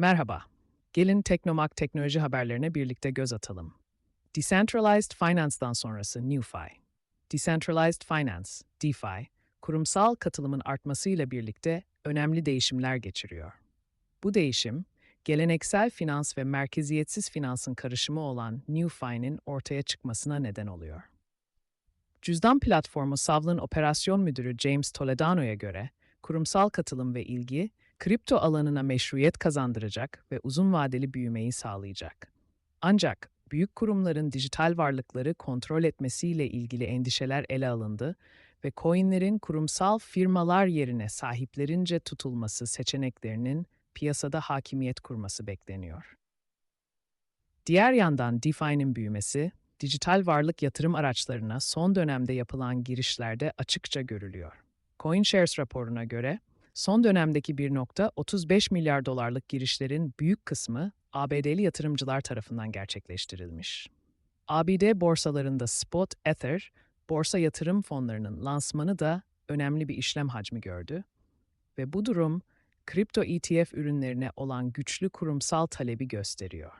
Merhaba. Gelin Teknomak teknoloji haberlerine birlikte göz atalım. Decentralized Finance'dan sonrası NewFi. Decentralized Finance, DeFi, kurumsal katılımın artmasıyla birlikte önemli değişimler geçiriyor. Bu değişim, geleneksel finans ve merkeziyetsiz finansın karışımı olan NewFi'nin ortaya çıkmasına neden oluyor. Cüzdan platformu Savl'ın operasyon müdürü James Toledano'ya göre, kurumsal katılım ve ilgi, kripto alanına meşruiyet kazandıracak ve uzun vadeli büyümeyi sağlayacak. Ancak büyük kurumların dijital varlıkları kontrol etmesiyle ilgili endişeler ele alındı ve coinlerin kurumsal firmalar yerine sahiplerince tutulması seçeneklerinin piyasada hakimiyet kurması bekleniyor. Diğer yandan DeFi'nin büyümesi, dijital varlık yatırım araçlarına son dönemde yapılan girişlerde açıkça görülüyor. CoinShares raporuna göre, son dönemdeki 1.35 milyar dolarlık girişlerin büyük kısmı ABD'li yatırımcılar tarafından gerçekleştirilmiş. ABD borsalarında Spot Ether, borsa yatırım fonlarının lansmanı da önemli bir işlem hacmi gördü ve bu durum kripto ETF ürünlerine olan güçlü kurumsal talebi gösteriyor.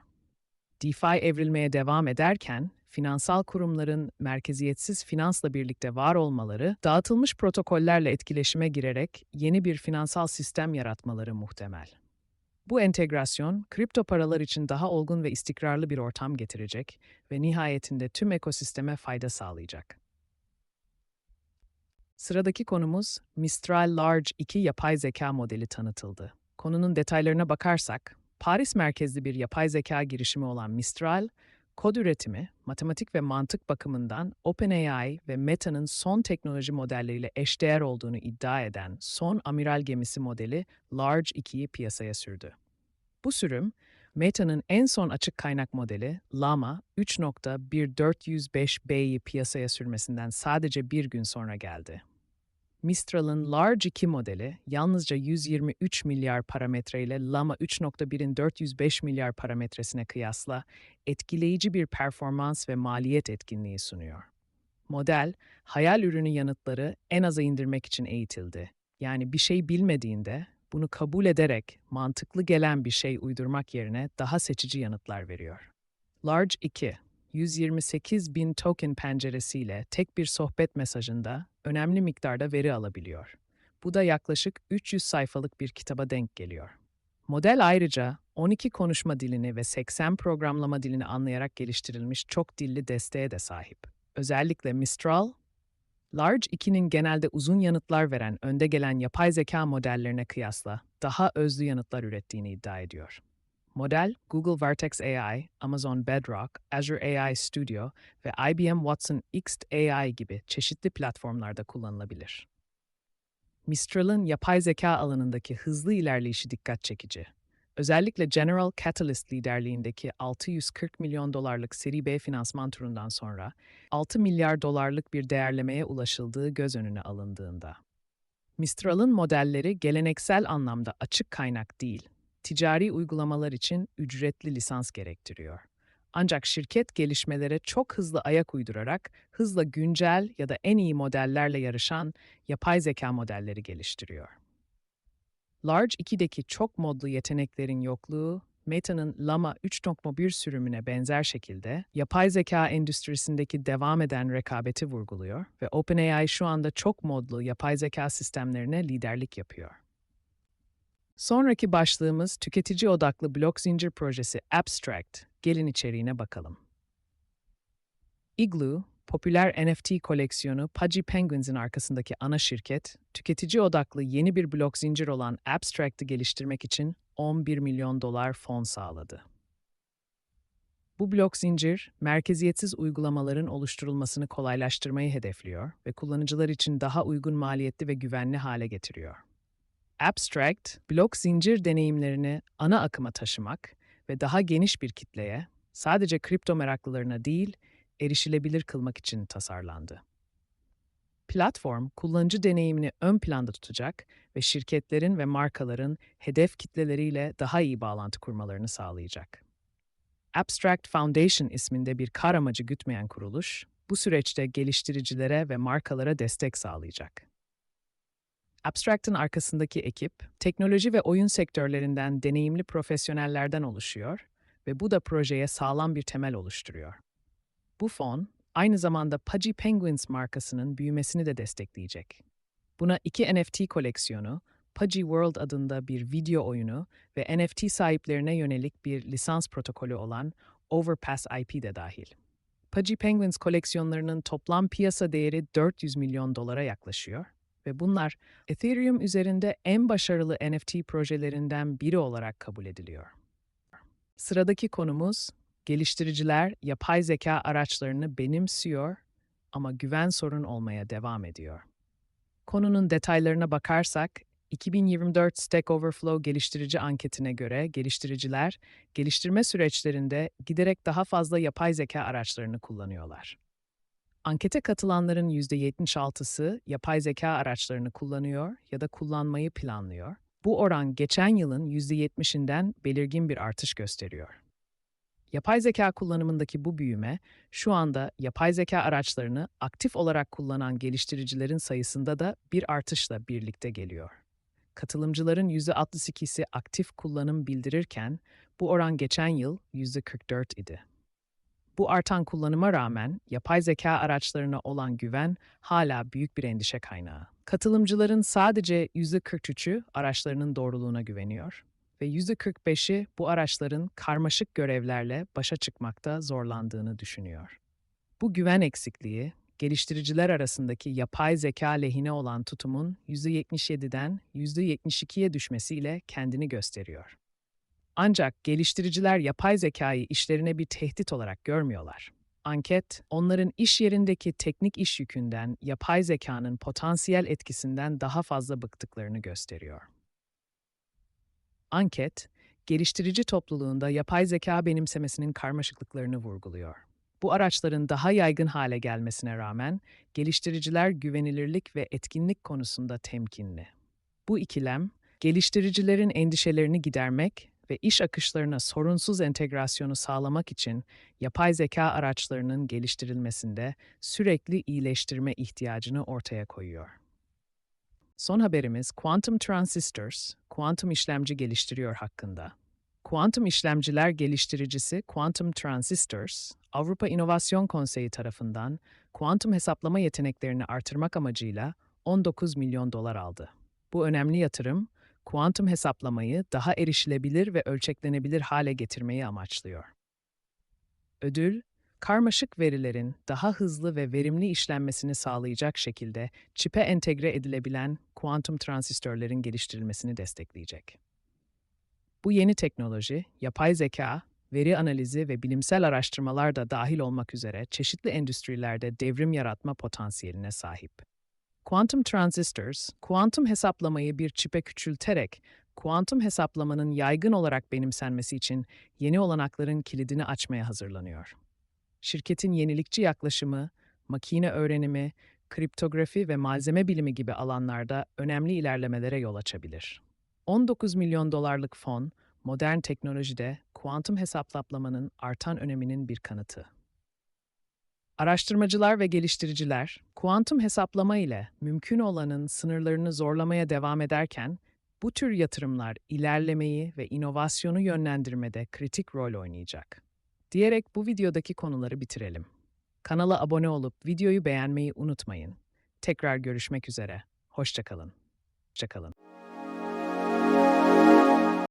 DeFi evrilmeye devam ederken, finansal kurumların merkeziyetsiz finansla birlikte var olmaları, dağıtılmış protokollerle etkileşime girerek yeni bir finansal sistem yaratmaları muhtemel. Bu entegrasyon, kripto paralar için daha olgun ve istikrarlı bir ortam getirecek ve nihayetinde tüm ekosisteme fayda sağlayacak. Sıradaki konumuz Mistral Large 2 yapay zeka modeli tanıtıldı. Konunun detaylarına bakarsak, Paris merkezli bir yapay zeka girişimi olan Mistral, kod üretimi, matematik ve mantık bakımından OpenAI ve Meta'nın son teknoloji modelleriyle eşdeğer olduğunu iddia eden son amiral gemisi modeli Large 2'yi piyasaya sürdü. Bu sürüm, Meta'nın en son açık kaynak modeli Llama 3.1405B'yi piyasaya sürmesinden sadece bir gün sonra geldi. Mistral'ın Large 2 modeli yalnızca 123 milyar parametre ile Llama 3.1'in 405 milyar parametresine kıyasla etkileyici bir performans ve maliyet etkinliği sunuyor. Model, hayal ürünü yanıtları en aza indirmek için eğitildi. Yani bir şey bilmediğinde bunu kabul ederek mantıklı gelen bir şey uydurmak yerine daha seçici yanıtlar veriyor. Large 2 128 bin token penceresiyle tek bir sohbet mesajında önemli miktarda veri alabiliyor. Bu da yaklaşık 300 sayfalık bir kitaba denk geliyor. Model ayrıca 12 konuşma dilini ve 80 programlama dilini anlayarak geliştirilmiş çok dilli desteğe de sahip. Özellikle Mistral, Large 2'nin genelde uzun yanıtlar veren önde gelen yapay zeka modellerine kıyasla daha özlü yanıtlar ürettiğini iddia ediyor. Model, Google Vertex AI, Amazon Bedrock, Azure AI Studio ve IBM Watson X AI gibi çeşitli platformlarda kullanılabilir. Mistral'ın yapay zeka alanındaki hızlı ilerleyişi dikkat çekici. Özellikle General Catalyst liderliğindeki 640 milyon dolarlık seri B finansman turundan sonra 6 milyar dolarlık bir değerlemeye ulaşıldığı göz önüne alındığında. Mistral'ın modelleri geleneksel anlamda açık kaynak değil, ticari uygulamalar için ücretli lisans gerektiriyor. Ancak şirket gelişmelere çok hızlı ayak uydurarak hızla güncel ya da en iyi modellerle yarışan yapay zeka modelleri geliştiriyor. Large 2'deki çok modlu yeteneklerin yokluğu, Meta'nın Llama 3.1 sürümüne benzer şekilde yapay zeka endüstrisindeki devam eden rekabeti vurguluyor ve OpenAI şu anda çok modlu yapay zeka sistemlerine liderlik yapıyor. Sonraki başlığımız tüketici odaklı blok zincir projesi Abstract. Gelin içeriğine bakalım. Igloo, popüler NFT koleksiyonu Pudgy Penguins'in arkasındaki ana şirket, tüketici odaklı yeni bir blok zincir olan Abstract'ı geliştirmek için 11 milyon dolar fon sağladı. Bu blok zincir, merkeziyetsiz uygulamaların oluşturulmasını kolaylaştırmayı hedefliyor ve kullanıcılar için daha uygun maliyetli ve güvenli hale getiriyor. Abstract, blok zincir deneyimlerini ana akıma taşımak ve daha geniş bir kitleye, sadece kripto meraklılarına değil, erişilebilir kılmak için tasarlandı. Platform, kullanıcı deneyimini ön planda tutacak ve şirketlerin ve markaların hedef kitleleriyle daha iyi bağlantı kurmalarını sağlayacak. Abstract Foundation isminde bir kar amacı gütmeyen kuruluş, bu süreçte geliştiricilere ve markalara destek sağlayacak. Abstract'ın arkasındaki ekip, teknoloji ve oyun sektörlerinden deneyimli profesyonellerden oluşuyor ve bu da projeye sağlam bir temel oluşturuyor. Bu fon, aynı zamanda Pudgy Penguins markasının büyümesini de destekleyecek. Buna iki NFT koleksiyonu, Pudgy World adında bir video oyunu ve NFT sahiplerine yönelik bir lisans protokolü olan Overpass IP de dahil. Pudgy Penguins koleksiyonlarının toplam piyasa değeri 400 milyon dolara yaklaşıyor ve bunlar Ethereum üzerinde en başarılı NFT projelerinden biri olarak kabul ediliyor. Sıradaki konumuz, geliştiriciler yapay zeka araçlarını benimsiyor ama güven sorun olmaya devam ediyor. Konunun detaylarına bakarsak, 2024 Stack Overflow geliştirici anketine göre geliştiriciler, geliştirme süreçlerinde giderek daha fazla yapay zeka araçlarını kullanıyorlar. Ankete katılanların %76'sı yapay zeka araçlarını kullanıyor ya da kullanmayı planlıyor. Bu oran geçen yılın %70'inden belirgin bir artış gösteriyor. Yapay zeka kullanımındaki bu büyüme, şu anda yapay zeka araçlarını aktif olarak kullanan geliştiricilerin sayısında da bir artışla birlikte geliyor. Katılımcıların %62'si aktif kullanım bildirirken, bu oran geçen yıl %44 idi. Bu artan kullanıma rağmen yapay zeka araçlarına olan güven hala büyük bir endişe kaynağı. Katılımcıların sadece %43'ü araçlarının doğruluğuna güveniyor ve %45'i bu araçların karmaşık görevlerle başa çıkmakta zorlandığını düşünüyor. Bu güven eksikliği, geliştiriciler arasındaki yapay zeka lehine olan tutumun %77'den %72'ye düşmesiyle kendini gösteriyor. Ancak geliştiriciler yapay zekayı işlerine bir tehdit olarak görmüyorlar. Anket, onların iş yerindeki teknik iş yükünden yapay zekanın potansiyel etkisinden daha fazla bıktıklarını gösteriyor. Anket, geliştirici topluluğunda yapay zeka benimsemesinin karmaşıklıklarını vurguluyor. Bu araçların daha yaygın hale gelmesine rağmen geliştiriciler güvenilirlik ve etkinlik konusunda temkinli. Bu ikilem, geliştiricilerin endişelerini gidermek ve iş akışlarına sorunsuz entegrasyonu sağlamak için yapay zeka araçlarının geliştirilmesinde sürekli iyileştirme ihtiyacını ortaya koyuyor. Son haberimiz Quantum Transistors, kuantum işlemci geliştiriyor hakkında. Kuantum işlemciler geliştiricisi Quantum Transistors, Avrupa İnovasyon Konseyi tarafından kuantum hesaplama yeteneklerini artırmak amacıyla 19 milyon dolar aldı. Bu önemli yatırım, kuantum hesaplamayı daha erişilebilir ve ölçeklenebilir hale getirmeyi amaçlıyor. Ödül, karmaşık verilerin daha hızlı ve verimli işlenmesini sağlayacak şekilde çipe entegre edilebilen kuantum transistörlerin geliştirilmesini destekleyecek. Bu yeni teknoloji, yapay zeka, veri analizi ve bilimsel araştırmalar da dahil olmak üzere çeşitli endüstrilerde devrim yaratma potansiyeline sahip. Quantum transistors, kuantum hesaplamayı bir çipe küçülterek, kuantum hesaplamanın yaygın olarak benimsenmesi için yeni olanakların kilidini açmaya hazırlanıyor. Şirketin yenilikçi yaklaşımı, makine öğrenimi, kriptografi ve malzeme bilimi gibi alanlarda önemli ilerlemelere yol açabilir. 19 milyon dolarlık fon, modern teknolojide kuantum hesaplamanın artan öneminin bir kanıtı. Araştırmacılar ve geliştiriciler, kuantum hesaplama ile mümkün olanın sınırlarını zorlamaya devam ederken, bu tür yatırımlar ilerlemeyi ve inovasyonu yönlendirmede kritik rol oynayacak. Diyerek bu videodaki konuları bitirelim. Kanala abone olup videoyu beğenmeyi unutmayın. Tekrar görüşmek üzere. Hoşçakalın. Hoşçakalın.